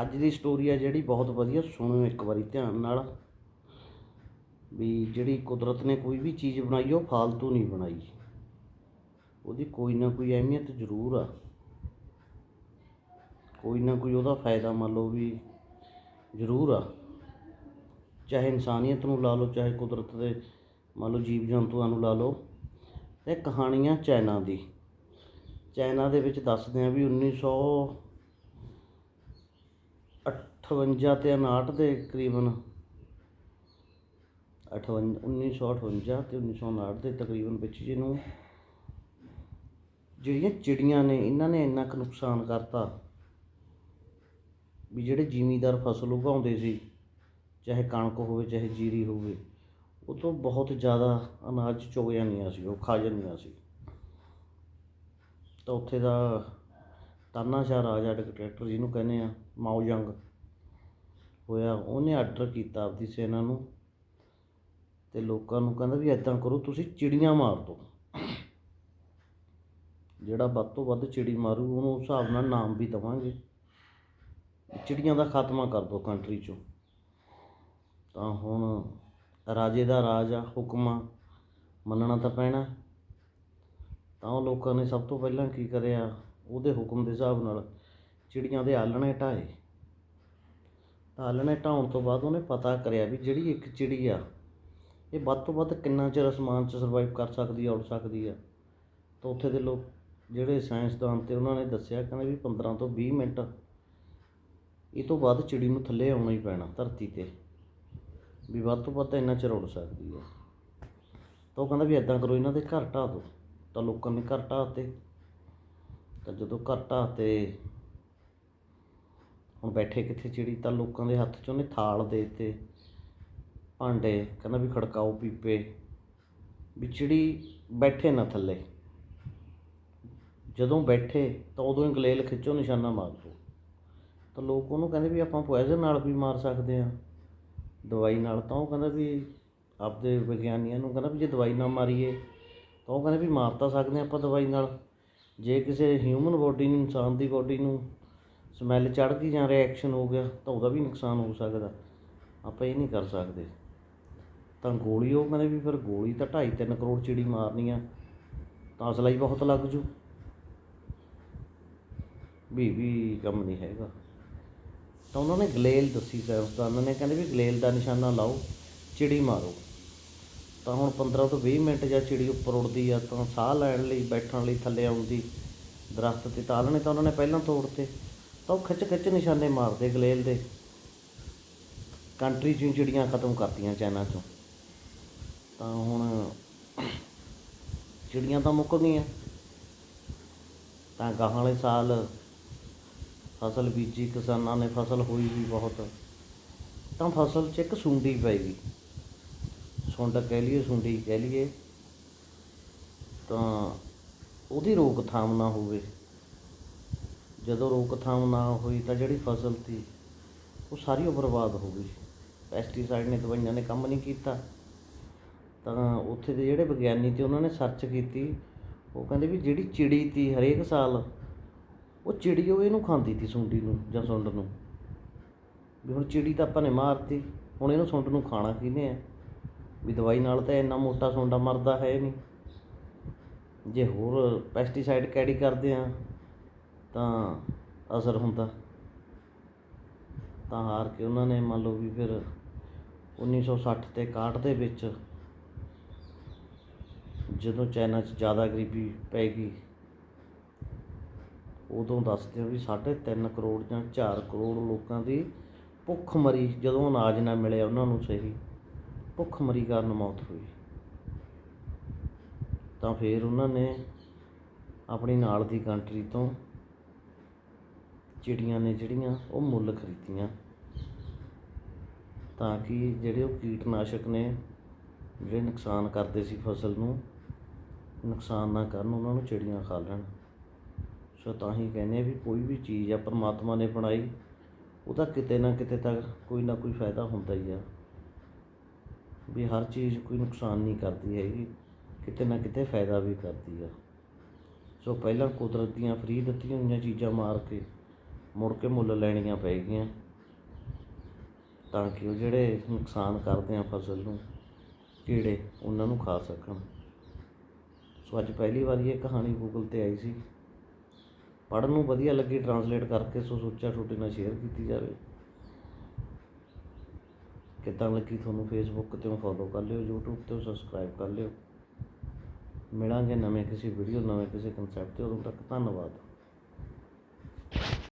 ਅੱਜ ਦੀ ਸਟੋਰੀ ਆ ਜਿਹੜੀ ਬਹੁਤ ਵਧੀਆ, ਸੁਣੋ ਇੱਕ ਵਾਰੀ ਧਿਆਨ ਨਾਲ। ਵੀ ਜਿਹੜੀ ਕੁਦਰਤ ਨੇ ਕੋਈ ਵੀ ਚੀਜ਼ ਬਣਾਈ, ਉਹ ਫਾਲਤੂ ਨਹੀਂ ਬਣਾਈ। ਉਹਦੀ ਕੋਈ ਨਾ ਕੋਈ ਅਹਿਮੀਅਤ ਜ਼ਰੂਰ ਆ। ਕੋਈ ਨਾ ਕੋਈ ਉਹਦਾ ਫਾਇਦਾ ਮੰਨ ਲਓ ਵੀ ਜ਼ਰੂਰ ਆ। ਚਾਹੇ ਇਨਸਾਨੀਅਤ ਨੂੰ ਲਾ ਲਓ, ਚਾਹੇ ਕੁਦਰਤ ਦੇ ਮੰਨ ਲਓ ਜੀਵ ਜੰਤੂਆਂ ਨੂੰ ਲਾ ਲਓ। ਇਹ ਕਹਾਣੀਆਂ ਚਾਈਨਾ ਦੀ। ਚਾਈਨਾ ਦੇ ਵਿੱਚ ਦੱਸਦੇ ਆ ਵੀ 1958 ਤੇ 59 ਦੇ ਕਰੀਬਨ 58 1958 ਤੇ 1959 ਦੇ ਤਕਰੀਬਨ ਵਿੱਚ ਜਿਹਨੂੰ ਜਿਹੜੀਆਂ ਚਿੜੀਆਂ ਨੇ, ਇਹਨਾਂ ਨੇ ਇੰਨਾ ਕੁ ਨੁਕਸਾਨ ਕਰਤਾ ਵੀ ਜਿਹੜੇ ਜ਼ਿਮੀਦਾਰ ਫਸਲ ਉਗਾਉਂਦੇ ਸੀ, ਚਾਹੇ ਕਣਕ ਹੋਵੇ, ਚਾਹੇ ਜੀਰੀ ਹੋਵੇ, ਉਹ ਤੋਂ ਬਹੁਤ ਜ਼ਿਆਦਾ ਅਨਾਜ ਚੁਗ ਜਾਂਦੀਆਂ ਸੀ, ਉਹ ਖਾ ਜਾਂਦੀਆਂ ਸੀ। ਤਾਂ ਉੱਥੇ ਦਾ ਤਾਨਾਸ਼ਾਹ ਰਾਜਾ ਡਿਕਟੇਟਰ ਜਿਹਨੂੰ ਕਹਿੰਦੇ ਆ ਮਾਓਜੰਗ ਹੋਇਆ, ਉਹਨੇ ਆਰਡਰ ਕੀਤਾ ਆਪਦੀ ਸੈਨਾ ਨੂੰ ਤੇ ਲੋਕਾਂ ਨੂੰ ਕਹਿੰਦਾ ਵੀ ਐਦਾਂ ਕਰੋ, ਤੁਸੀਂ ਚਿੜੀਆਂ ਮਾਰ ਦਿਓ ਜਿਹੜਾ ਵੱਧ ਤੋਂ ਵੱਧ ਚਿੜੀ ਮਾਰੂ, ਉਹਨੂੰ ਉਸ ਹਿਸਾਬ ਨਾਲ ਨਾਮ ਵੀ ਦਵਾਂਗੇ। ਚਿੜੀਆਂ ਦਾ ਖਾਤਮਾ ਕਰ ਦਿਓ ਕੰਟਰੀ ਚੋਂ। ਤਾਂ ਹੁਣ ਰਾਜੇ ਦਾ ਰਾਜ ਆ, ਹੁਕਮ ਆ, ਮੰਨਣਾ ਤਾਂ ਪੈਣਾ। ਤਾਂ ਉਹ ਲੋਕਾਂ ਨੇ ਸਭ ਤੋਂ ਪਹਿਲਾਂ ਕੀ ਕਰਿਆ? ਉਹਦੇ ਹੁਕਮ ਦੇ ਹਿਸਾਬ ਨਾਲ ਚਿੜੀਆਂ ਦੇ ਆਲਣੇ ਢਾਏ। ਤਾਂ ਆਲਣੇ ਢਾਉਣ ਤੋਂ ਬਾਅਦ ਉਹਨੇ ਪਤਾ ਕਰਿਆ ਵੀ ਜਿਹੜੀ ਇੱਕ ਚਿੜੀ ਆ, ਇਹ ਵੱਧ ਤੋਂ ਵੱਧ ਕਿੰਨਾ ਚਿਰ ਅਸਮਾਨ 'ਚ ਸਰਵਾਈਵ ਕਰ ਸਕਦੀ ਆ ਉੱਡ ਸਕਦੀ ਆ। ਤਾਂ ਉੱਥੇ ਦੇ ਲੋਕ ਜਿਹੜੇ ਸਾਇੰਸਦਾਨ ਤੇ ਉਹਨਾਂ ਨੇ ਦੱਸਿਆ, ਕਹਿੰਦੇ ਵੀ 15 ਤੋਂ 20 ਮਿੰਟ ਇਹ ਤੋਂ ਬਾਅਦ ਚਿੜੀ ਨੂੰ ਥੱਲੇ ਆਉਣਾ ਹੀ ਪੈਣਾ ਧਰਤੀ ਤੇ, ਵੀ ਵੱਧ ਤੋਂ ਵੱਧ ਇੰਨਾ ਚਿਰ ਉੱਡ ਸਕਦੀ ਹੈ ਤਾਂ ਉਹ ਕਹਿੰਦਾ ਵੀ ਐਦਾਂ ਕਰੋ, ਇਹਨਾਂ ਦੇ ਘਰ ਢਾਹ ਦਿਓ। ਤਾਂ ਲੋਕਾਂ ਨੇ ਘਰ ਢਾਹ ਤਾਂ ਜਦੋਂ ਘਰ ਤੇ ਹੁਣ ਬੈਠੇ ਕਿੱਥੇ ਚਿੜੀ ਤਾਂ ਲੋਕਾਂ ਦੇ ਹੱਥ 'ਚ ਉਹਨੇ ਥਾਲ ਦੇ ਤੇ ਭਾਂਡੇ, ਕਹਿੰਦਾ ਵੀ ਖੜਕਾਓ ਪੀਪੇ, ਵੀ ਚਿੜੀ ਬੈਠੇ ਨਾ ਥੱਲੇ। ਜਦੋਂ ਬੈਠੇ ਤਾਂ ਉਦੋਂ ਹੀ ਗਲੇਲ ਖਿੱਚੋ, ਨਿਸ਼ਾਨਾ ਮਾਰ ਦਿਓ। ਤਾਂ ਲੋਕ ਉਹਨੂੰ ਕਹਿੰਦੇ ਵੀ ਆਪਾਂ ਪੋਇਜ਼ਨ ਨਾਲ ਵੀ ਮਾਰ ਸਕਦੇ ਆ ਦਵਾਈ ਨਾਲ ਤਾਂ ਉਹ ਕਹਿੰਦਾ ਵੀ ਆਪਦੇ ਵਿਗਿਆਨੀਆਂ ਨੂੰ ਕਹਿੰਦਾ ਵੀ ਜੇ ਦਵਾਈ ਨਾ ਮਾਰੀਏ, ਤਾਂ ਉਹ ਕਹਿੰਦੇ ਵੀ ਮਾਰ ਤਾਂ ਸਕਦੇ ਹਾਂ ਆਪਾਂ ਦਵਾਈ ਨਾਲ। ਜੇ ਕਿਸੇ ਹਿਊਮਨ ਬੋਡੀ ਨੂੰ, ਇਨਸਾਨ ਦੀ ਬੋਡੀ ਨੂੰ ਸਮੈਲ ਚੜ ਗਈ ਜਾਂ ਰਿਐਕਸ਼ਨ ਹੋ ਗਿਆ, ਤਾਂ ਉਹਦਾ ਵੀ ਨੁਕਸਾਨ ਹੋ ਸਕਦਾ। ਆਪਾਂ ਇਹ ਨਹੀਂ ਕਰ ਸਕਦੇ। ਤਾਂ ਗੋਲੀ ਉਹ ਕਹਿੰਦੇ ਵੀ ਫਿਰ ਗੋਲੀ ਤਾਂ 2.5 3 ਕਰੋੜ ਚਿੜੀ ਮਾਰਨੀ ਆ, ਤਾਂ ਅਸਲਾ ਹੀ ਬਹੁਤ ਲੱਗ ਜੂ। ਵੀ ਵੀ ਕੰਮ ਨਹੀਂ ਹੈਗਾ। ਤਾਂ ਉਹਨਾਂ ਨੇ ਗਲੇਲ ਦੱਸੀ ਸਾਇੰਸਦਾਨਾਂ ਨੇ ਕਹਿੰਦੇ ਵੀ ਗਲੇਲ ਦਾ ਨਿਸ਼ਾਨਾ ਲਾਓ, ਚਿੜੀ ਮਾਰੋ। ਤਾਂ ਹੁਣ 15 ਤੋਂ 20 ਮਿੰਟ ਜਾਂ ਚਿੜੀ ਉੱਪਰ ਉੱਡਦੀ ਆ ਤਾਂ ਸਾਹ ਲੈਣ ਲਈ, ਬੈਠਣ ਲਈ, ਥੱਲੇ ਆਉਂਦੀ ਦਰਖਤ ਤੇ ਤਾਲਣੇ ਤਾਂ ਉਹਨਾਂ ਨੇ ਪਹਿਲਾਂ ਤੋੜਤੇ। ਤਾਂ ਉਹ ਖਿੱਚ ਖਿੱਚ ਨਿਸ਼ਾਨੇ ਮਾਰਦੇ ਗਲੇਲ ਦੇ। ਕੰਟਰੀ ਚੋਂ ਚਿੜੀਆਂ ਖਤਮ ਕਰਤੀਆਂ ਚਾਈਨਾ ਚੋਂ। ਤਾਂ ਹੁਣ ਚਿੜੀਆਂ ਤਾਂ ਮੁੱਕ ਗਈਆਂ। ਤਾਂ ਗਾਹਾਂ ਵਾਲੇ ਸਾਲ ਫਸਲ ਬੀਜੀ, ਕਿਸਾਨਾਂ ਨੇ ਫਸਲ ਹੋਈ ਵੀ ਬਹੁਤ। ਤਾਂ ਫਸਲ 'ਚ ਇੱਕ ਸੁੰਡੀ ਪੈ ਗਈ। ਸੁੰਡ ਕਹਿ ਲਈਏ, ਸੁੰਡੀ ਕਹਿ ਲਈਏ, ਤਾਂ ਉਹਦੀ ਰੋਕਥਾਮ ਨਾ ਹੋਵੇ। ਜਦੋਂ ਰੋਕਥਾਮ ਨਾ ਹੋਈ ਤਾਂ ਜਿਹੜੀ ਫਸਲ ਸੀ, ਉਹ ਸਾਰੀ ਉਹ ਬਰਬਾਦ ਹੋ ਗਈ। ਪੈਸਟੀਸਾਈਡ ਨੇ ਦਵਾਈਆਂ ਨੇ ਕੰਮ ਨਹੀਂ ਕੀਤਾ। ਤਾਂ ਉੱਥੇ ਦੇ ਜਿਹੜੇ ਵਿਗਿਆਨੀ ਤੇ ਉਹਨਾਂ ਨੇ ਸਰਚ ਕੀਤੀ। ਉਹ ਕਹਿੰਦੇ ਵੀ ਜਿਹੜੀ ਚਿੜੀ ਤੀ ਹਰੇਕ ਸਾਲ ਉਹ ਚਿੜੀ ਉਹ ਇਹਨੂੰ ਖਾਂਦੀ ਤੀ ਸੁੰਡੀ ਨੂੰ ਜਾਂ ਸੁੰਡ ਨੂੰ। ਵੀ ਹੁਣ ਚਿੜੀ ਤਾਂ ਆਪਾਂ ਨੇ ਮਾਰਤੀ, ਹੁਣ ਇਹਨੂੰ ਸੁੰਡ ਨੂੰ ਖਾਣਾ ਕਿਹਨੇ ਆ? ਵੀ ਦਵਾਈ ਨਾਲ ਤਾਂ ਇੰਨਾ ਮੋਟਾ ਸੁੰਡਾ ਮਰਦਾ ਹੈ ਨਹੀਂ। ਜੇ ਹੋਰ ਪੈਸਟੀਸਾਈਡ ਕੈਰੀ ਕਰਦੇ ਆ, ਤਾਂ ਅਸਰ ਹੁੰਦਾ। ਤਾਂ ਹਾਰ ਕੇ ਉਹਨਾਂ ਨੇ ਮੰਨ ਲਓ ਵੀ ਫਿਰ 1960 ਤੇ 61 ਦੇ ਵਿੱਚ ਜਦੋਂ ਚਾਈਨਾ 'ਚ ਜ਼ਿਆਦਾ ਗਰੀਬੀ ਪੈ ਗਈ, ਉਦੋਂ ਦੱਸਦੇ ਆ ਵੀ 3.5 ਕਰੋੜ ਜਾਂ 4 ਕਰੋੜ ਲੋਕਾਂ ਦੀ ਭੁੱਖ ਮਰੀ ਜਦੋਂ ਅਨਾਜ ਨਾ ਮਿਲਿਆ ਉਹਨਾਂ ਨੂੰ ਸਹੀ। ਭੁੱਖਮਰੀ ਕਾਰਨ ਮੌਤ ਹੋਈ। ਤਾਂ ਫਿਰ ਉਹਨਾਂ ਨੇ ਆਪਣੀ ਨਾਲ ਦੀ ਕੰਟਰੀ ਤੋਂ ਚਿੜੀਆਂ ਨੇ ਜਿਹੜੀਆਂ ਉਹ ਮੁੱਲ ਖਰੀਦੀਆਂ ਤਾਂ ਕਿ ਜਿਹੜੇ ਉਹ ਕੀਟਨਾਸ਼ਕ ਨੇ, ਜਿਹੜੇ ਨੁਕਸਾਨ ਕਰਦੇ ਸੀ ਫਸਲ ਨੂੰ, ਨੁਕਸਾਨ ਨਾ ਕਰਨ, ਉਹਨਾਂ ਨੂੰ ਚਿੜੀਆਂ ਖਾ ਲੈਣ। ਸੋ ਤਾਂ ਹੀ ਕਹਿੰਦੇ ਆ ਵੀ ਕੋਈ ਵੀ ਚੀਜ਼ ਆ, ਪਰਮਾਤਮਾ ਨੇ ਬਣਾਈ, ਉਹਦਾ ਕਿਤੇ ਨਾ ਕਿਤੇ ਤੱਕ ਕੋਈ ਨਾ ਕੋਈ ਫਾਇਦਾ ਹੁੰਦਾ ਹੀ ਆ। ਵੀ ਹਰ ਚੀਜ਼ ਕੋਈ ਨੁਕਸਾਨ ਨਹੀਂ ਕਰਦੀ ਹੈਗੀ, ਕਿਤੇ ਨਾ ਕਿਤੇ ਫਾਇਦਾ ਵੀ ਕਰਦੀ ਆ। ਸੋ ਪਹਿਲਾਂ ਕੁਦਰਤ ਦੀਆਂ ਫਰੀ ਦਿੱਤੀਆਂ ਹੋਈਆਂ ਚੀਜ਼ਾਂ ਮਾਰ ਕੇ ਮੁੜ ਕੇ ਮੁੱਲ ਲੈਣੀਆਂ ਪਏਗੀਆਂ ਤਾਂ ਕਿ ਉਹ ਜਿਹੜੇ ਨੁਕਸਾਨ ਕਰਦੇ ਆ ਫਸਲ ਨੂੰ, ਕੀੜੇ ਉਹਨਾਂ ਨੂੰ ਖਾ ਸਕਣ। ਸੋ ਅੱਜ ਪਹਿਲੀ ਵਾਰੀ ਇਹ ਕਹਾਣੀ ਗੂਗਲ ਤੇ ਆਈ ਸੀ। ਪੜ੍ਹਨ ਨੂੰ ਵਧੀਆ ਲੱਗੀ ਟਰਾਂਸਲੇਟ ਕਰਕੇ ਸੋ ਸੋਚਿਆ ਛੋਟੇ ਨਾਲ ਸ਼ੇਅਰ ਕੀਤੀ ਜਾਵੇ। ਕਿੱਦਾਂ ਲੱਗੀ ਤੁਹਾਨੂੰ ਫੇਸਬੁੱਕ ਤੇ ਫੋਲੋ ਕਰ ਲਿਓ, YouTube ਤੇ ਸਬਸਕ੍ਰਾਈਬ ਕਰ ਲਿਓ। ਮਿਲਾਂਗੇ ਨਵੇਂ ਕਿਸੇ ਵੀਡੀਓ ਨਵੇਂ ਕਿਸੇ ਕਨਸੈਪਟ ਤੇ। ਉਦੋਂ ਤੱਕ ਧੰਨਵਾਦ।